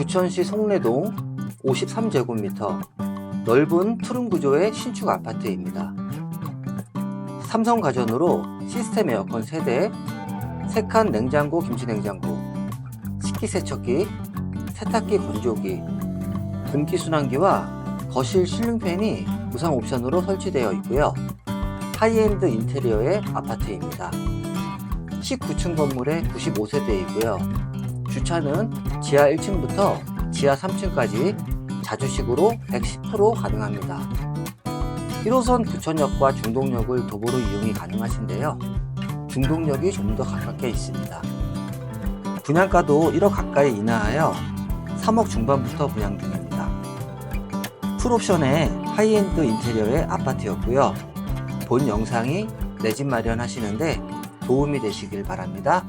부천시 송내동 53제곱미터 넓은 투룸 구조의 신축 아파트입니다. 삼성 가전으로 시스템 에어컨 세대, 세칸 냉장고, 김치냉장고, 식기세척기, 세탁기 건조기, 분기순환기와 거실 실링팬이 무상 옵션으로 설치되어 있고요. 하이엔드 인테리어의 아파트입니다. 19층 건물의 95세대이고요. 주차는 지하 1층부터 지하 3층까지 자주식으로 110% 가능합니다. 1호선 부천역과 중동역을 도보로 이용이 가능하신데요. 중동역이 좀 더 가깝게 있습니다. 분양가도 1억 가까이 인하하여 3억 중반부터 분양 중입니다. 풀옵션의 하이엔드 인테리어의 아파트였고요. 본 영상이 내 집 마련하시는데 도움이 되시길 바랍니다.